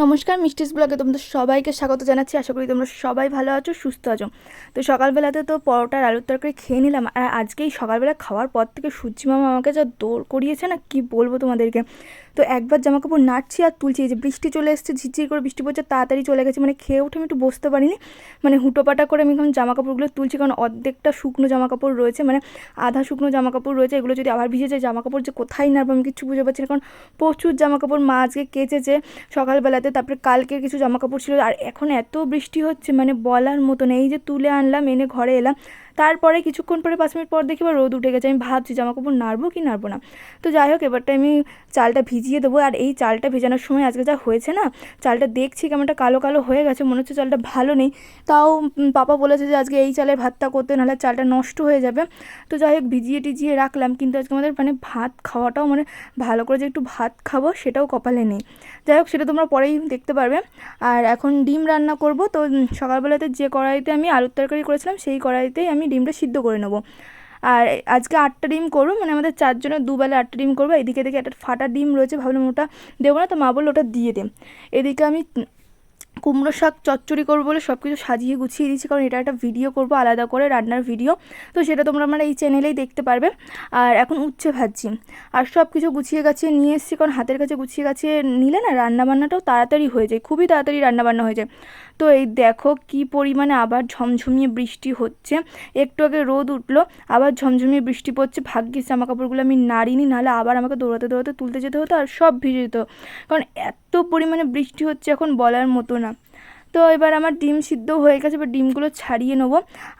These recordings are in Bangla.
নমস্কার, মিষ্টিস ব্লগে তোমাদের সবাইকে স্বাগত জানাচ্ছি। আশা করি তোমরা সবাই ভালো আছো, সুস্থ আছো। তো সকালবেলাতে তো পরোটার আলুর তরকারি খেয়ে নিলাম, আর আজকেই সকালবেলা খাওয়ার পর থেকে সূর্যি মামা আমাকে যা দৌড় করিয়েছে না, কি বলব তোমাদেরকে? তো একবার জামা কাপড় নাড়ছি আর তুলছি, এই যে বৃষ্টি চলে এসছে, ঝিরঝির করে বৃষ্টি পড়ছে, তাড়াতাড়ি চলে গেছে মানে খেয়ে উঠে আমি একটু বসতে পারিনি। মানে হুটোপাটা করে আমি এখন জামা কাপড়গুলো তুলছি, কারণ অর্ধেকটা শুকনো জামা কাপড় রয়েছে মানে আধা শুকনো জামা কাপড় রয়েছে, এগুলো যদি আবার ভিজে যায় জামা কাপড় যে কোথায় নাড়বো আমি কিছু বুঝে পারছি না, কারণ প্রচুর জামা কাপড় মা আজকে কেচেছে সকালবেলাতে তারপরে কালকের কিছু জামা কাপড় ছিল। আর এখন এত বৃষ্টি হচ্ছে মানে বলার মতো নেই। এই যে তুলে আনলাম, এনে ঘরে এলাম। তারপরে কিছুক্ষণ পরে পাঁচ মিনিট পর দেখি এবার রোদ উঠে গেছে। আমি ভাবছি জামা কাপড় নাড়বো কি নাড়বো না। তো যাই হোক এবারটা আমি চালটা ভিজিয়ে দেবো। আর এই চালটা ভেজানোর সময় আজকে যা হয়েছে না, চালটা দেখছি কেমনটা কালো কালো হয়ে গেছে, মনে হচ্ছে চালটা ভালো নেই। তাও পাপা বলেছে যে আজকে এই চালের ভাতটা করতে, নাহলে চালটা নষ্ট হয়ে যাবে। তো যাই হোক, ভিজিয়ে টিজিয়ে রাখলাম। কিন্তু আজকে আমাদের মানে ভাত খাওয়াটাও মানে ভালো করে যে একটু ভাত খাব, সেটাও কপালে নেই। যাই হোক, সেটা তোমরা পরেই দেখতে পারবে। আর এখন ডিম রান্না করব। তো সকালবেলাতে যে কড়াইতে আমি আলুর তরকারি করেছিলাম, সেই কড়াইতেই আমি ডিমটা সিদ্ধ করে নেব। আর আজকে আটটা ডিম করব মানে আমাদের চারজনের দুবেলা আটটা ডিম করব। এদিকে দেখে একটা ফাটা ডিম রয়েছে, ভাবলাম ওটা দেবো না, তো মা বলল ওটা দিয়ে দে। এদিকে আমি কুমড়ো শাক চচ্চড়ি করব বলে সব কিছু সাজিয়ে গুছিয়ে দিচ্ছি কারণ এটা একটা ভিডিও করব, আলাদা করে রান্নার ভিডিও তো সেটা তোমরা আমার এই চ্যানেলেই দেখতে পারবে। আর এখন উচ্ছে ভাজছি। আর সব কিছু গুছিয়ে গাছিয়ে নিয়ে এসেছি, কারণ হাতের কাছে গুছিয়ে গাছিয়ে নিলে না রান্নাবান্নাটাও তাড়াতাড়ি হয়ে যায়, খুবই তাড়াতাড়ি রান্নাবান্না হয়ে যায়। তো এই দেখো কি পরিমাণে আবার ঝমঝমিয়ে বৃষ্টি হচ্ছে। একটু আগে রোদ উঠল, আবার ঝমঝমিয়ে বৃষ্টি পড়ছে। ভাগ্যিস জামা কাপড়গুলো আমি নাড়িনি, নাহলে আবার আমাকে দৌড়াতে দৌড়াতে তুলতে যেতে হতো আর সব ভিজে যেত কারণ এত পরিমাণে বৃষ্টি হচ্ছে এখন বলার মতো না। তো এবার আমার ডিম সিদ্ধ হয়ে গেছে, এবার ডিমগুলো ছাড়িয়ে নেব।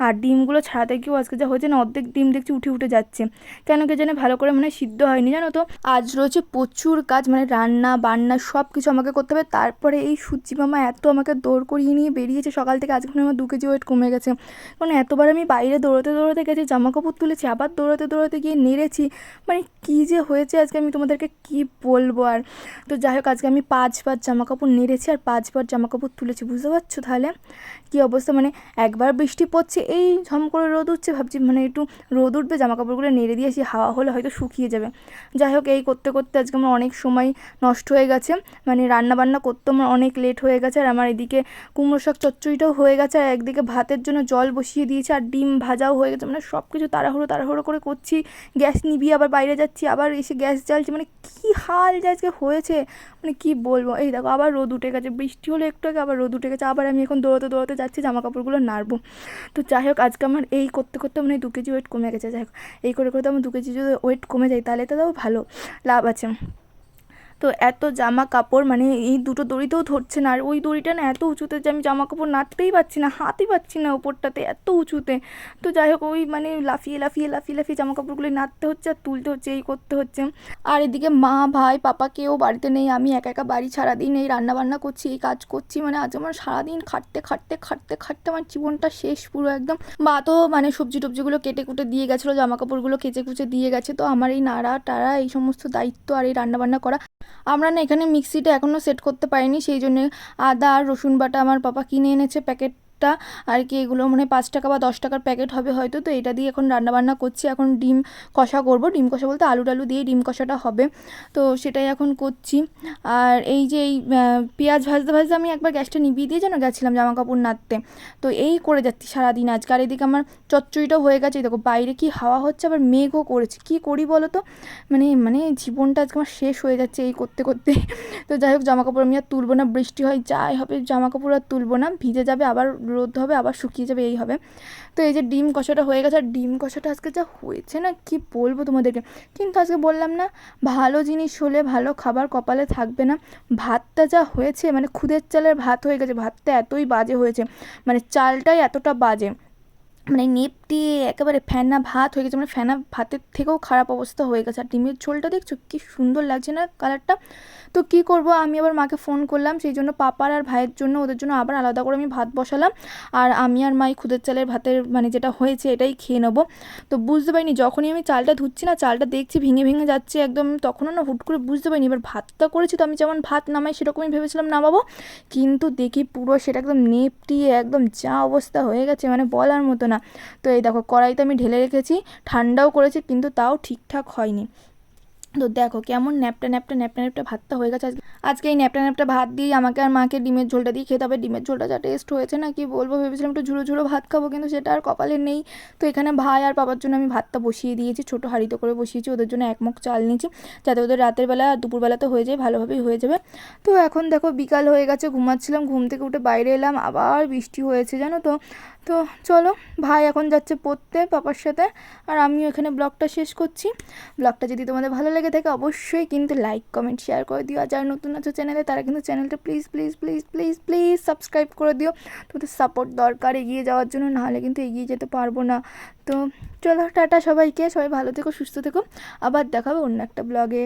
আর ডিমগুলো ছাড়াতে গিয়েও আজকে যা হয়েছে না, অর্ধেক ডিম দেখছি উঠে উঠে যাচ্ছে। কেন কে জানে ভালো করে মানে সিদ্ধ হয়নি, জানো তো? আজ রয়েছে প্রচুর কাজ মানে রান্না, বান্না সব কিছু আমাকে করতে হবে। তারপরে এই সূর্যি মামা এত আমাকে দৌড় করিয়ে নিয়ে বেরিয়েছে সকাল থেকে, আজকে আমার দু কেজি ওয়েট কমে গেছে। কারণ এতবার আমি বাইরে দৌড়াতে দৌড়াতে গেছি জামা কাপড় তুলেছি, আবার দৌড়াতে দৌড়াতে গিয়ে নেড়েছি। মানে কী যে হয়েছে আজকে আমি তোমাদেরকে কি বলব আর। তো যাই হোক, আজকে আমি পাঁচবার জামা কাপড় নেড়েছি আর পাঁচবার জামা কাপড় তুলেছি বুঝতে পারছ তাহলে? কী অবস্থা? মানে একবার বৃষ্টি পড়ছে, এই ঝম করে রোদ উঠছে, ভাবছি মানে একটু রোদ উঠবে জামা কাপড়গুলো নেড়ে দিয়েছি হাওয়া হলে হয়তো শুকিয়ে যাবে। যাই হোক, এই করতে করতে আজকে আমার অনেক সময় নষ্ট হয়ে গেছে। মানে রান্না বান্না করতে আমার অনেক লেট হয়ে গেছে, আর আমার এদিকে কুমড়ো শাক চচ্চড়িটাও হয়ে গেছে, আর একদিকে ভাতের জন্য জল বসিয়ে দিয়েছে, আর ডিম ভাজাও হয়ে গেছে। মানে সব কিছু তাড়াহুড়ো তাড়াহুড়ো করে করছি, গ্যাস নিবিয়ে আবার বাইরে যাচ্ছি, আবার এসে গ্যাস জ্বালছি। মানে কী হাল যে আজকে হয়েছে? মানে কী বলব? এই দেখো, আবার রোদ উঠে গেছে, বৃষ্টি হলে একটু আগে আবার রোদ উঠে গেছে, আবার আমি এখন দৌড়াতে দৌড়াতে যাচ্ছি জামা কাপড়গুলো নাড়বো। তো যাই হোক, আজকে আমার এই করতে করতে মানে দু কেজি ওয়েট কমে গেছে, যাই হোক। এই করে করতে আমার দু কেজি যদি ওয়েট কমে যায়, তাহলে তো তাও ভালো, লাভ আছে। তো এত জামা কাপড় মানে এই দুটো দড়িতেও ধরছে না। আর ওই দড়িটা না এত উঁচুতে যে আমি জামা কাপড় নাড়তেই পারছি না, হাতই পাচ্ছি না ওপরটাতে এত উঁচুতে। তো যাই হোক, ওই মানে লাফিয়ে লাফিয়ে লাফিয়ে লাফিয়ে জামা কাপড়গুলো নাড়তে হচ্ছে আর তুলতে হচ্ছে, এই করতে হচ্ছে। আর এদিকে মা, ভাই, পাপা কেউ বাড়িতে নেই, আমি একা একা বাড়ি সারাদিন এই রান্নাবান্না করছি, এই কাজ করছি মানে আজ আমার সারাদিন খাটতে খাটতে খাটতে খাটতে আমার জীবনটা শেষ পুরো একদম। মা তো মানে সবজি টবজিগুলো কেটে কুটে দিয়ে গেছিল জামা কাপড়গুলো কেচে কুচে দিয়ে গেছে, তো আমার এই নাড়া, টাড়া, এই সমস্ত দায়িত্ব আর এই রান্নাবান্না করা আমরা না এখানে মিক্সিটা এখনও সেট করতে পারিনি, সেই জন্য আদা আর রসুন বাটা আমার পাপা কিনে এনেছে প্যাকেট একটা আর কি এগুলো মানে পাঁচ টাকা বা দশ টাকার প্যাকেট হবে হয়তো। তো এটা দিয়ে এখন রান্নাবান্না করছি। এখন ডিম কষা করব। ডিম কষা বলতে আলু টালু দিয়ে ডিম কষাটা হবে। তো সেটাই এখন করছি। আর এই যে এই পেঁয়াজ ভাজতে ভাজতে আমি একবার গ্যাসটা নিভিয়ে দিয়ে যেন গেছিলাম জামা কাপড় নাড়তে। তো এই করে যাচ্ছি সারাদিন আজকে। আর এদিকে আমার চচ্চড়িটাও হয়ে গেছে। দেখো বাইরে কি হাওয়া হচ্ছে, আবার মেঘও করেছে। কি করি বলো তো? মানে মানে জীবনটা আজকে আমার শেষ হয়ে যাচ্ছে এই করতে করতে। তো যাই হোক জামা কাপড় আমি আর তুলবো না। বৃষ্টি হয়, যাই হবে জামা কাপড় আর তুলবো না। ভিজে যাবে, আবার রোদ হবে, আবার শুকিয়ে যাবে, এই হবে। তো এই যে ডিম কষাটা হয়ে গেছে, আর ডিম কষাটা আজকে যা হয়েছে না, কি বলব তোমাদেরকে? কিন্তু আজকে বললাম না, ভালো জিনিস হলে ভালো খাবার কপালে থাকবে না। ভাতটা যা হয়েছে মানে খুদের চালের ভাত হয়ে গেছে, ভাতটা এতই বাজে হয়েছে মানে চালটাই এতটা বাজে। মানে নেপটি একেবারে ফ্যানা ভাত হয়ে গেছে। মানে ফ্যানা ভাতের থেকেও খারাপ অবস্থা হয়ে গেছে। আর ডিমের ঝোলটা দেখছ কি সুন্দর লাগছে না কালারটা? তো কি করব? আমি আবার মাকে ফোন করলাম। সেই জন্য পাপার আর ভাইয়ের জন্য ওদের জন্য আবার আলাদা করে আমি ভাত বসালাম। আর আমি আর মাই খুদের চালের ভাতের মানে যেটা হয়েছে এটাই খেয়ে নেব। তো বুঝতে পারিনি, যখনই আমি চালটা ধুচ্ছি না, চালটা দেখছি ভেঙে ভেঙে যাচ্ছে একদম, তখনও না হুট করে বুঝতে পারিনি। এবার ভাতটা করেছি তো আমি যেমন ভাত নামাই সেরকমই ভেবেছিলাম নামাবো। কিন্তু দেখি পুরো সেটা একদম নেপটিয়ে একদম যা অবস্থা হয়ে গেছে মানে বলার মতো না। তো দেখো কড়াইতে আমি ঢেলে রেখেছি ঠান্ডাও করেছি কিন্তু তাও ঠিকঠাক হয়নি। তো দেখো কেমন ন্যাপটা ন্যাপটা ন্যাপটা ন্যাপটা ভাতটা হয়ে গেছে। আজকে আজকে এই ন্যাপটা ন্যাপটা ভাত দিয়ে আমাকে আর মাকে ডিমের ঝোলটা দিয়ে খেতে হবে। ডিমের ঝোলটা যা টেস্ট হয়েছে না, কি বলব? ভেবেছিলাম একটু ঝুড়ো ঝুড়ো ভাত খাব, কিন্তু সেটা আর কপালে নেই। তো এখানে ভাই আর বাবার জন্য আমি ভাতটা বসিয়ে দিয়েছি, ছোটো হাঁড়িতে করে বসিয়েছি। ওদের জন্য এক মুখ চাল নিয়েছি, যাতে ওদের রাতের বেলা আর দুপুরবেলা তো হয়ে যায়, ভালোভাবেই হয়ে যাবে। তো এখন দেখো বিকাল হয়ে গেছে, ঘুমাচ্ছিলাম, ঘুম থেকে উঠে বাইরে এলাম, আবার বৃষ্টি হয়েছে, জানো তো। তো চলো, ভাই এখন যাচ্ছে পড়তে, পাপার সাথে, আর আমিও এখানে ব্লগটা শেষ করছি। ব্লগটা যদি তোমাদের ভালো লেগে থাকে অবশ্যই কিন্তু লাইক কমেন্ট শেয়ার করে দিও। আর যারা নতুন আছো চ্যানেলে তারা কিন্তু চ্যানেলটা please please please please please subscribe করে দিও। তোমাদের সাপোর্ট দরকার এগিয়ে যাওয়ার জন্য, নাহলে কিন্তু এগিয়ে যেতে পারব না। তো চলো, টাটা সবাইকে। সবাই ভালো থেকো, সুস্থ থেকো। আবার দেখাবে অন্য একটা ব্লগে